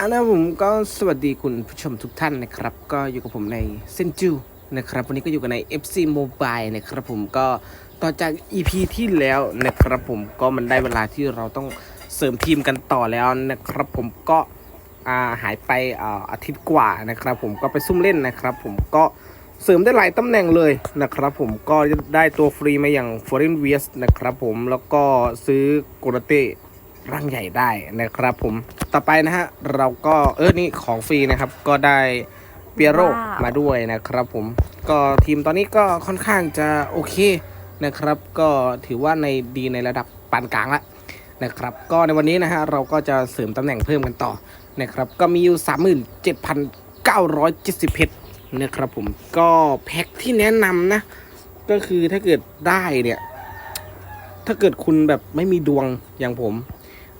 อันนั้นผมก็สวัสดีคุณผู้ชมทุกท่านนะครับ ก็อยู่กับผมในเซนจูนะครับ วันนี้ก็อยู่กันใน FC Mobile นะครับผมก็ต่อจาก EP ที่แล้วนะครับผมก็มันได้เวลาที่เราต้องเสริมทีมกันต่อแล้วนะครับ ผมก็อ่าหายไปอ่าอาทิตย์กว่านะครับ ผมก็ไปซุ่มเล่นนะครับ ผมก็เสริมได้หลายตำแหน่งเลยนะครับ ผมก็ได้ตัวฟรีมาอย่าง Foreign v s นะครับผมแล้วก็ซื้อโกรเต้ ร่างใหญ่ได้นะครับผมต่อไปนะฮะเราก็เออนี่ของฟรีนะครับ ก็ได้เปียโรว้าวมาด้วยนะครับผมก็ทีมตอนนี้ก็ค่อนข้างจะโอเคนะครับ ก็ถือว่าในดีในระดับปานกลางละนะครับ ก็ในวันนี้นะฮะเราก็จะเสริมตำแหน่งเพิ่มกันต่อนะครับ ก็มีอยู่ 37,970เพชรนะครับผมก็แพ็คที่แนะนำนะ ก็คือถ้าเกิดได้เนี่ย ถ้าเกิดคุณแบบไม่มีดวงอย่างผม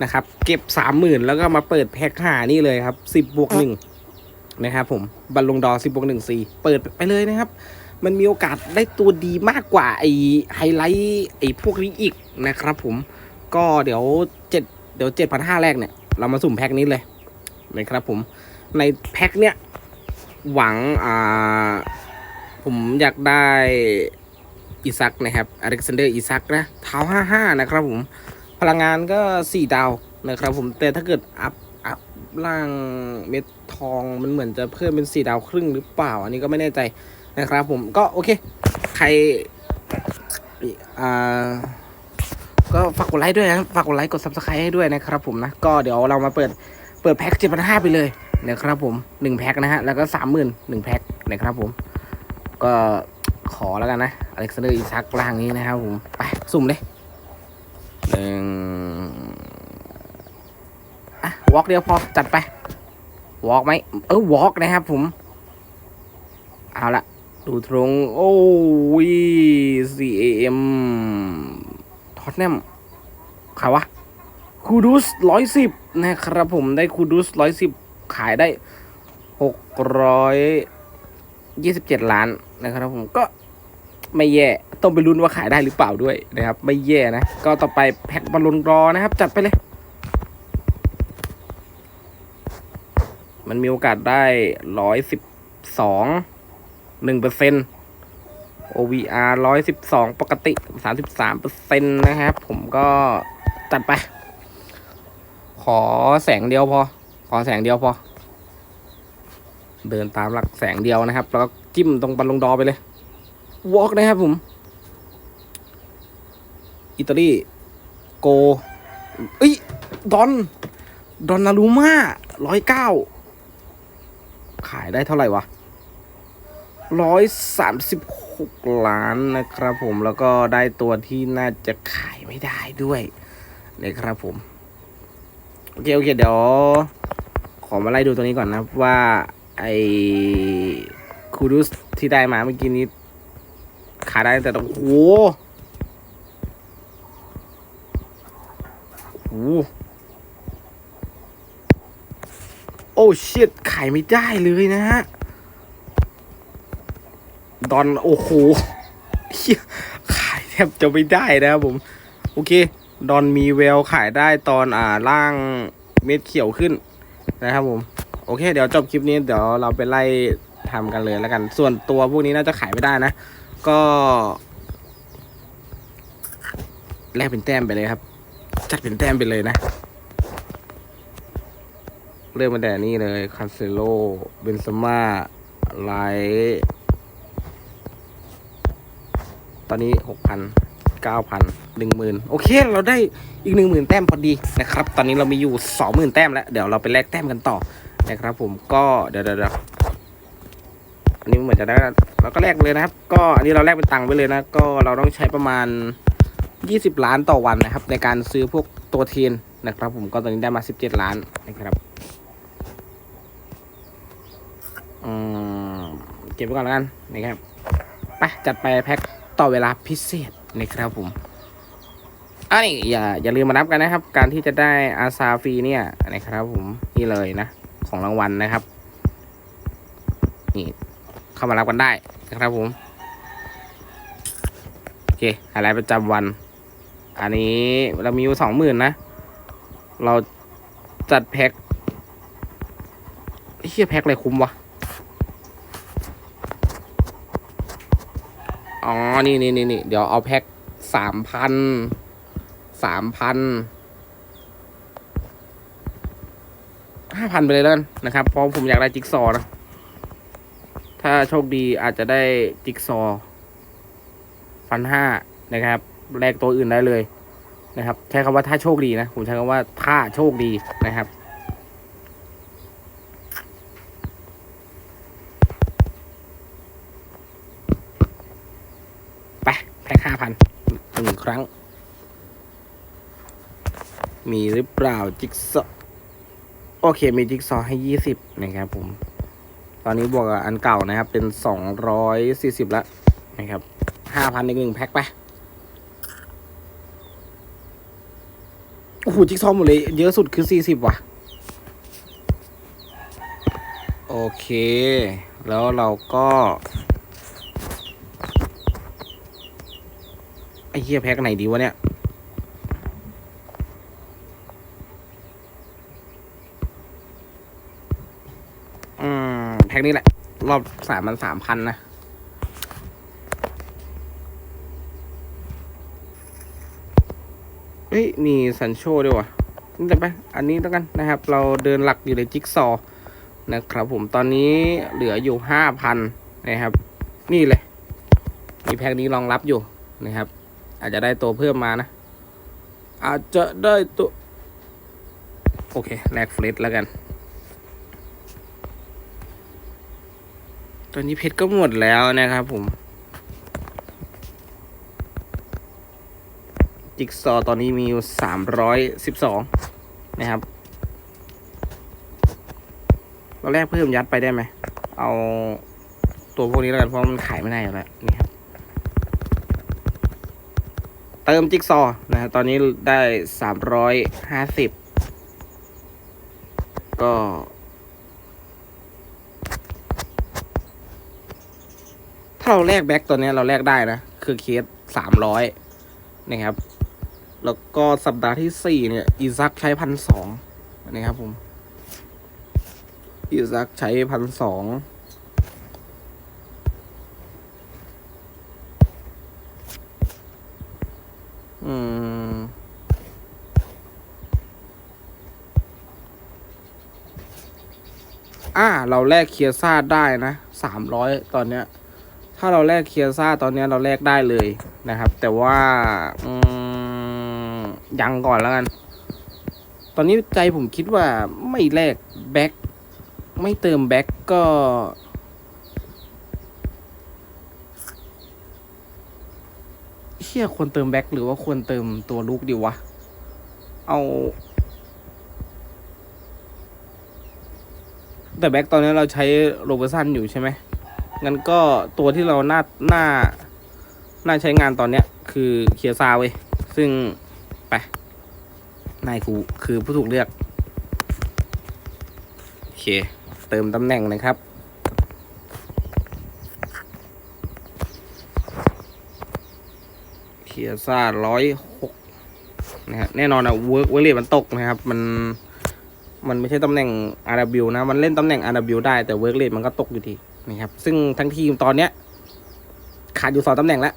นะครับ เก็บสามหมื่นแล้วก็มาเปิดแพ็คหานี่เลยครับสิบบวกหนึ่งนะครับผมบัลลงดอสิบบวกหนึ่งสี่เปิดไปเลยนะครับ มันมีโอกาสได้ตัวดีมากกว่าไอไฮไลท์ไอพวกนี้อีกนะครับผมก็เดี๋ยวเจ็ดเดี๋ยวเจ็ดพันห้าแรกเนี่ย เรามาสุ่มแพ็คนี้เลยนะครับผมในแพ็คเนี้ยหวังอ่าผมอยากได้อิซักนะครับอเล็กซานเดอร์อิซักนะเท้าห้าห้านะครับผม พลังงานก็ 4 ดาวนะครับผมแต่ถ้าเกิดอัพอัพล่างเม็ดทองมันเหมือนจะเพิ่มเป็น 4 ดาวครึ่งหรือเปล่า อันนี้ก็ไม่แน่ใจนะครับผมก็โอเค ใครอ่าก็ฝากกดไลค์ด้วยนะ ฝากกดไลค์กด subscribe ให้ด้วยนะครับผมนะ ก็เดี๋ยวเรามาเปิดเปิดแพ็คเจ็ดพันห้าไปเลยนะครับผมหนึ่งแพ็คนะฮะ แล้วก็สามหมื่นหนึ่งแพ็คนะครับผม ก็ขอแล้วกันนะ อเล็กซานเดอร์อีซักล่างนี้นะครับผม ไป สุ่มเลย หนึ่งอะวอล์กเดียวพอจัดไปวอล์กไหมเออวอล์กนะครับผม เอาละดูตรง โอ้ย CAM ท็อตแนมใครวะคูดุสร้อยสิบนะครับผมได้คูดุสร้อยสิบขายได้หกร้อยยี่สิบเจ็ดล้านนะครับผมก็ ไม่แย่ต้องไปลุ้นว่าขายได้หรือเปล่าด้วยนะครับ ไม่แย่นะ ก็ต่อไปแพ็คบอลลูนรอนะครับ จัดไปเลย มันมีโอกาสได้ร้อยสิบสองหนึ่งเปอร์เซ็นต์ OVR ร้อยสิบสองปกติสามสิบสามเปอร์เซ็นต์นะครับ ผมก็จัดไป ขอแสงเดียวพอ ขอแสงเดียวพอ เดินตามหลักแสงเดียวนะครับ แล้วก็จิ้มตรงบอลลงดอไปเลย วอล์กนะครับผม อิตาลี โกเอ้ย ดอน ดอนนารูมาร้อยเก้า ขายได้เท่าไหร่วะร้อยสามสิบหกล้านนะครับผม แล้วก็ได้ตัวที่น่าจะขายไม่ได้ด้วยนะครับผม โอเค โอเค เดี๋ยว ขอมาไล่ดูตัวนี้ก่อนนะว่าไอคูรุสที่ได้มาเมื่อกี้นี้ ขาได้แต่ตรงโอ้โหโอ้โหโอ้ชิตขายไม่ได้เลยนะฮะ ดอน โอ้โหขายแทบจะไม่ได้นะครับผม โอเค ดอนมีแววขายได้ตอนอ่าล่างเม็ดเขียวขึ้นนะครับผม โอเค เดี๋ยวจบคลิปนี้ เดี๋ยวเราไปไล่ทำกันเลยแล้วกัน ส่วนตัวพวกนี้น่าจะขายไม่ได้นะ ก็แลกเป็นแต้มไปเลยครับ จัดเป็นแต้มไปเลยนะ เริ่มมาแต่นี่เลยคาเซโลเบนซาม่าไลตอนนี้หกพันเก้าพันหนึ่งหมื่นโอเค เราได้อีกหนึ่งหมื่นแต้มพอดีนะครับ ตอนนี้เรามีอยู่สองหมื่นแต้มแล้ว เดี๋ยวเราไปแลกแต้มกันต่อนะครับผมก็เดี๋ยวเดี๋ยว นนี้เหมือนจะได้เราก็แลกเลยนะครับ ก็อันนี้เราแลกเป็นตังค์ไปเลยนะ ก็เราต้องใช้ประมาณ 20 ล้านต่อวันนะครับ ในการซื้อพวกตัวเทียนนะครับ ผมก็ตอนนี้ได้มา 17 ล้านนะครับอืมเก็บไว้ก่อนแล้วกันนะครับไปจัดไปแพ็คต่อเวลาพิเศษนะครับผมอันนี้อย่าอย่าลืมมานับกันนะครับ การที่จะได้อาซาฟรีเนี่ยนะครับผมนี่เลยนะ ของรางวัลนะครับนี่ เข้ามารับกันได้นะครับผมโอเคอะไรประจำวัน อันนี้เรามีอยู่สองหมื่นนะ เราจัดแพ็คเฮียแพ็คอะไรคุ้มวะอ๋อ นี่นี่นี่นี่เดี๋ยวเอาแพ็คสามพัน สามพัน ห้าพันไปเลยแล้วกันนะครับ เพราะผมอยากได้จิ๊กซอว์นะ ถ้าโชคดีอาจจะได้จิกซอพันห้านะครับแลกตัวอื่นได้เลยนะครับ ใช้คำว่าถ้าโชคดีนะ ผมใช้คำว่าถ้าโชคดีนะครับ ไปแพ็คห้าพันหนึ่งครั้ง มีหรือเปล่า จิ๊กซอ โอเค มีจิ๊กซอให้ยี่สิบนะครับผม ตอนนี้บวกกับอันเก่านะครับ เป็นสองร้อยสี่สิบแล้วนะครับห้าพันอีกหนึ่งแพ็คไปโอ้โหจิ๊กซอว์หมดเลย เยอะสุดคือสี่สิบว่ะ โอเค แล้วเราก็ไอ้เหี้ยแพ็คไหนดีวะเนี่ย อืม แพ็คนี้แหละ รอบสามมันสามพันนะ เฮ้ย มีซันโชด้วยวะนี่แต่ไปอันนี้แล้วกันนะครับ เราเดินหลักอยู่ในจิ๊กซอนะครับผมตอนนี้เหลืออยู่ห้าพันนะครับ นี่เลย มีแพ็คนี้รองรับอยู่นะครับ อาจจะได้ตัวเพิ่มมานะ อาจจะได้ตัว โอเคแลกเฟรชแล้วกัน ตอนนี้เพชรก็หมดแล้วนะครับผม จิ๊กซอตอนนี้มีอยู่สามร้อยสิบสองนะครับเราแรกเพิ่มยัดไปได้ไหม เอาตัวพวกนี้แล้วกันเพราะมันขายไม่ได้อยู่แล้วนี่ครับเติมจิ๊กซอนะฮะตอนนี้ได้สามร้อยห้าสิบก็ ถ้า เราแลกแบ็กตัวนี้เราแลกได้นะ คือเคสสามร้อยนะครับ แล้วก็สัปดาห์ที่สี่เนี่ย อีซักใช้พันสองนะครับผม อีซักใช้พันสองอืมอ่า เราแลกเคียซ่าได้นะสามร้อยตอนเนี้ย ถ้าเราแลกเคียซ่าตอนนี้เราแลกได้เลยนะครับ แต่ว่าอืยังก่อนแล้วกัน ตอนนี้ใจผมคิดว่าไม่แลกแบ็คไม่เติมแบ็คก็เฮียควรเติมแบ็คหรือว่าควรเติมตัวลูกดีวะ เอาแต่แบ็คตอนนี้เราใช้โรเบอร์สันอยู่ใช่ไหม งั้นก็ตัวที่เราหน่าหน่าหน่าใช้งานตอนเนี้ย คือเคียซาเว้ยซึ่งไปนายกูคือผู้ถูกเลือก โอเค เติมตำแหน่งนะครับ เคียซ่าร้อยหกนะฮะแน่นอนอะเวิร์กเวอร์เรทมันตกนะครับ มันมันไม่ใช่ตำแหน่ง RW นะ มันเล่นตำแหน่ง RW ได้แต่เวิร์กเรทมันก็ตกอยู่ดี นะครับ ซึ่งทั้งทีมตอนเนี้ย ขาดอยู่สองตำแหน่งแล้ว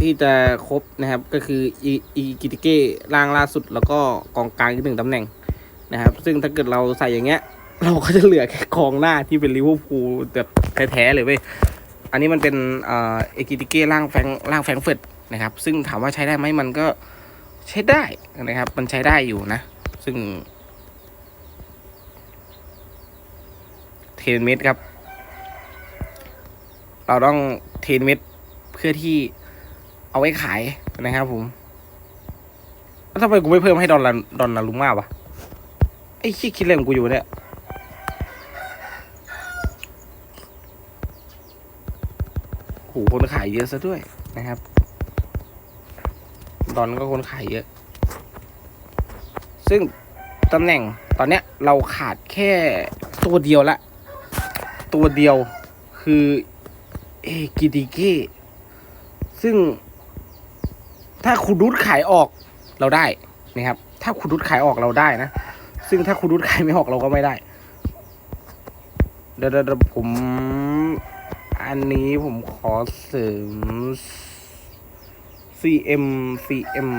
ที่จะครบนะครับ ก็คืออีกิติเก้ล่างล่าสุด แล้วก็กองกลางอีกหนึ่งตำแหน่งนะครับ ซึ่งถ้าเกิดเราใส่อย่างเงี้ย เราก็จะเหลือแค่กองหน้าที่เป็นลิเวอร์พูลแบบแท้ๆเลยเว้ยอันนี้มันเป็นเอ่อเอกิติเก้ล่างแฟงล่างแฟงเฟิร์ตนะครับ ซึ่งถามว่าใช้ได้ไหมมันก็ใช้ได้นะครับ มันใช้ได้อยู่นะ ซึ่งเทนเมตรครับ เราต้องเทนเมตรเพื่อที่เอาไว้ขายนะครับผมแล้วทำไมกูไม่เพิ่มให้ดอนลดอนนารุมาวะไอ้ขี้คิดอะไรของกูอยู่เนี่ยโหคนขายเยอะซะด้วยนะครับ ดอนก็คนขายเยอะ ซึ่งตำแหน่งตอนเนี้ยเราขาดแค่ตัวเดียวละ ตัวเดียวคือ เอกิติเก้ซึ่ง ถ้าคุณรุดขายออกเราได้นะครับ ถ้าคุณรุดขายออกเราได้นะ ซึ่งถ้าคุณรุดขายไม่ออกเราก็ไม่ได้ เดี๋ยวเดี๋ยวเดิผม อันนี้ผมขอเสริม CM CM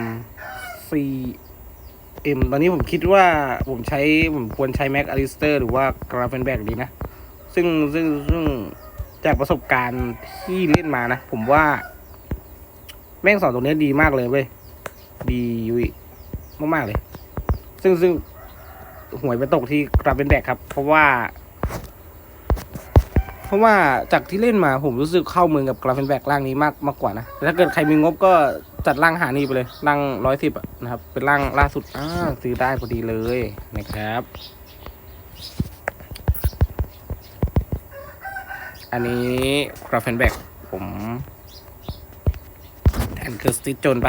CM ตอนนี้ผมคิดว่าผมใช้ ผมควรใช้ Mac a l i s t e r หรือว่า g r a f e n b a c k ดีนะ ซึ่งซึ่งซึ่ง จากประสบการณ์ที่เล่นมานะ ผมว่า แม่งสอนตรงนี้ดีมากเลยเว้ย ดียุยมากๆเลย ซึ่งซึ่งหวยไปตกที่กราเป็นแบกครับ เพราะว่า เพราะว่าจากที่เล่นมาผมรู้สึกเข้ามือกับกราเป็นแบกร่างนี้มากมากกว่านะถ้าเกิดใครมีงบก็จัดร่างหานี่ไปเลยร่างร้อยสิบนะครับ เป็นร่างล่าสุดอ่าซื้อได้พอดีเลยนะครับ อันนี้กราฟเป็นแบกผมแทนคือสติจนไป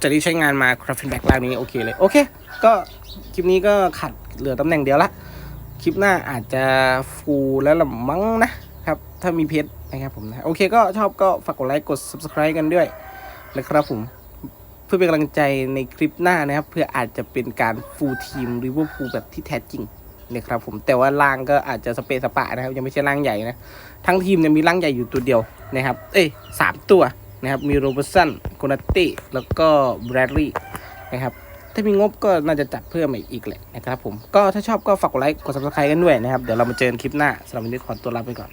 จะได้ใช้งานมาคราฟ t นแบ็กล่างนี้โอเคเลย โอเค ก็คลิปนี้ก็ขัดเหลือตำแหน่งเดียวละ คลิปหน้าอาจจะฟูลแล้วละมั้งนะครับ ถ้ามีเพชรนะครับผมนะ โอเคก็ชอบก็ฝากกดไลค์กด subscribe กันด้วยนะครับผม พื่อเป็นกำลังใจในคลิปหน้านะครับ เพื่ออาจจะเป็นการฟูลทีมริเวอร์พูลแบบที่แท้จริงนะครับผมแต่ว่าล่างก็อาจจะสเปซสปะนะครับ ยังไม่ใช่ล่างใหญ่นะ ทั้งทีมเนี่ยมีร่างใหญ่อยู่ตัวเดียวนะครับ เอ้ยสามตัวนะครับ มีโรเบอร์สันโคนาเต้แล้วก็แบรดลีย์นะครับถ้ามีงบก็น่าจะจัดเพิ่มอีกแหละนะครับผม ก็ถ้าชอบก็ฝากกดไลค์กด subscribe กันด้วยนะครับ เดี๋ยวเรามาเจอกันคลิปหน้าสำหรับวันนี้ขอตัวลาไปก่อน